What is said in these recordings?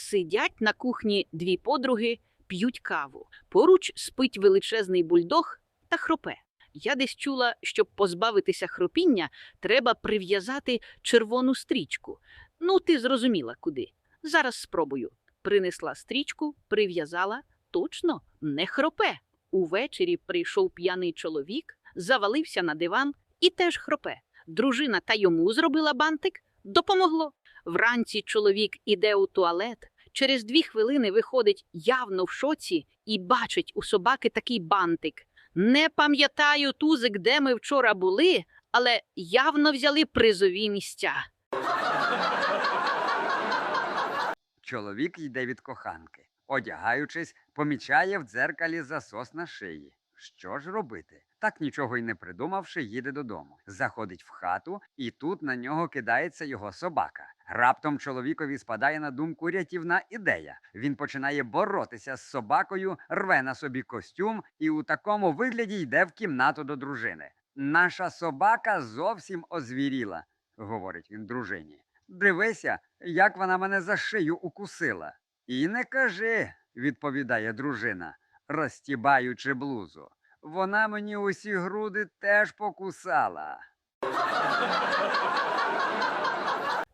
Сидять на кухні дві подруги, п'ють каву. Поруч спить величезний бульдог та хропе. Я десь чула, щоб позбавитися хропіння, треба прив'язати червону стрічку. Ну, ти зрозуміла, куди. Зараз спробую. Принесла стрічку, прив'язала. Точно, не хропе. Увечері прийшов п'яний чоловік, завалився на диван і теж хропе. Дружина та йому зробила бантик, допомогло. Вранці чоловік іде у туалет, через дві хвилини виходить явно в шоці і бачить у собаки такий бантик. Не пам'ятаю тузик, де ми вчора були, але явно взяли призові місця. Чоловік йде від коханки. Одягаючись, помічає в дзеркалі засос на шиї. Що ж робити? Так нічого й не придумавши, їде додому. Заходить в хату, і тут на нього кидається його собака. Раптом чоловікові спадає на думку рятівна ідея. Він починає боротися з собакою, рве на собі костюм і у такому вигляді йде в кімнату до дружини. Наша собака зовсім озвіріла, говорить він дружині. Дивися, як вона мене за шию укусила. І не кажи, відповідає дружина, розтібаючи блузу. Вона мені усі груди теж покусала.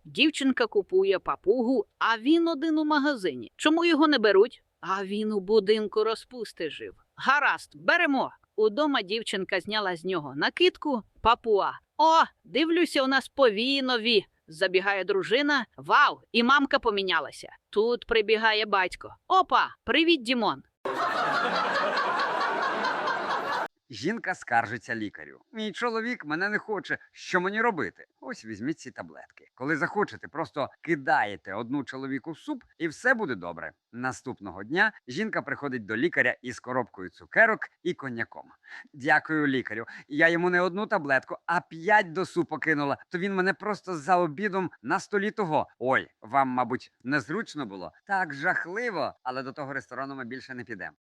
Дівчинка купує папугу, а він один у магазині. Чому його не беруть? А він у будинку розпусти жив. Гаразд, беремо. Удома дівчинка зняла з нього накидку, папуа. О, дивлюся, у нас повії нові. Забігає дружина. Вау! І мамка помінялася. Тут прибігає батько. Опа, привіт, Дімон. Жінка скаржиться лікарю. Мій чоловік мене не хоче. Що мені робити? Ось візьміть ці таблетки. Коли захочете, просто кидаєте одну чоловіку в суп, і все буде добре. Наступного дня жінка приходить до лікаря із коробкою цукерок і коньяком. Дякую лікарю. Я йому не одну таблетку, а п'ять до супу кинула. То він мене просто за обідом на столі того. Ой, вам, мабуть, незручно було? Так жахливо, але до того ресторану ми більше не підемо.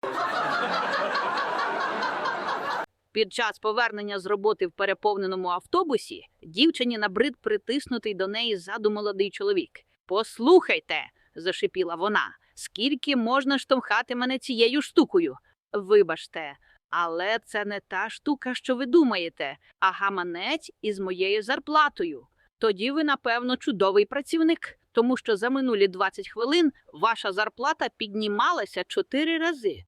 Під час повернення з роботи в переповненому автобусі дівчині набрид притиснутий до неї ззаду молодий чоловік. Послухайте, зашипіла вона, скільки можна штовхати мене цією штукою? Вибачте, але це не та штука, що ви думаєте, а гаманець із моєю зарплатою. Тоді ви, напевно, чудовий працівник, тому що за минулі 20 хвилин ваша зарплата піднімалася чотири рази.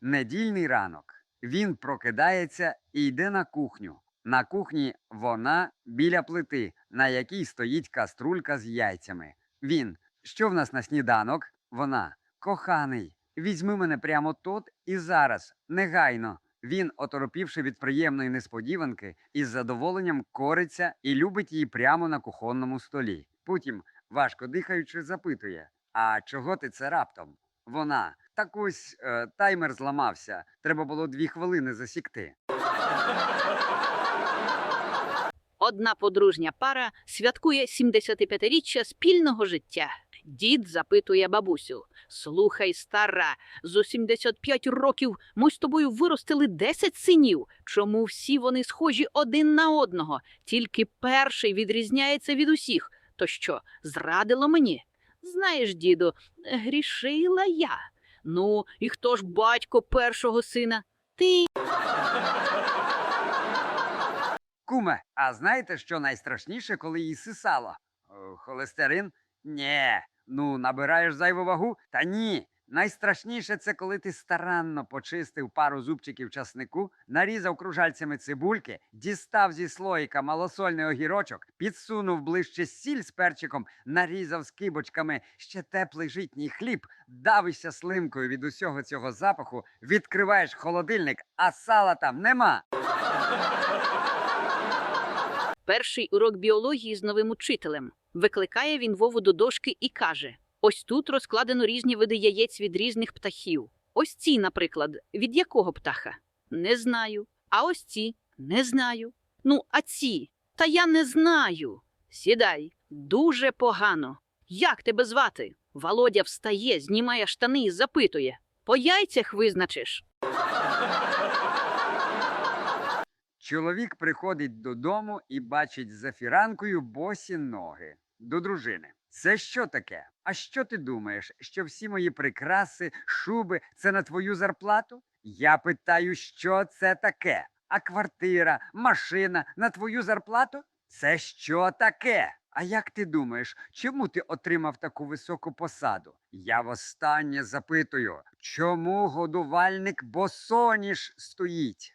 Недільний ранок. Він прокидається і йде на кухню. На кухні вона біля плити, на якій стоїть каструлька з яйцями. Він. Що в нас на сніданок? Вона. Коханий, візьми мене прямо тут і зараз, негайно. Він, оторопівши від приємної несподіванки, із задоволенням кориться і любить її прямо на кухонному столі. Потім, важко дихаючи, запитує: А чого ти це раптом? Вона. Так ось е, таймер зламався. Треба було дві хвилини засікти. Одна подружня пара святкує 75-річчя спільного життя. Дід запитує бабусю: Слухай, стара, з 75 років ми з тобою виростили 10 синів. Чому всі вони схожі один на одного? Тільки перший відрізняється від усіх. То що, зрадило мені? Знаєш, діду, грішила я. Ну, і хто ж батько першого сина? Ти. Куме, а знаєте, що найстрашніше, коли її сисало? Холестерин? Нє. Ну, набираєш зайву вагу? Та ні. Найстрашніше це коли ти старанно почистив пару зубчиків часнику, нарізав кружальцями цибульки, дістав зі слоїка малосольний огірочок, підсунув ближче сіль з перчиком, нарізав скибочками ще теплий житній хліб, давишся слинкою від усього цього запаху, відкриваєш холодильник, а сала там нема. Перший урок біології з новим учителем. Викликає він Вову до дошки і каже: Ось тут розкладено різні види яєць від різних птахів. Ось ці, наприклад, від якого птаха? Не знаю. А ось ці не знаю. Ну, а ці? Та я не знаю. Сідай, дуже погано. Як тебе звати? Володя встає, знімає штани і запитує: По яйцях визначиш. Чоловік приходить додому і бачить за фіранкою босі ноги. До дружини. Це що таке? А що ти думаєш, що всі мої прикраси, шуби це на твою зарплату? Я питаю, що це таке? А квартира, машина на твою зарплату? Це що таке? А як ти думаєш, чому ти отримав таку високу посаду? Я востаннє запитую, чому годувальник босоніж стоїть?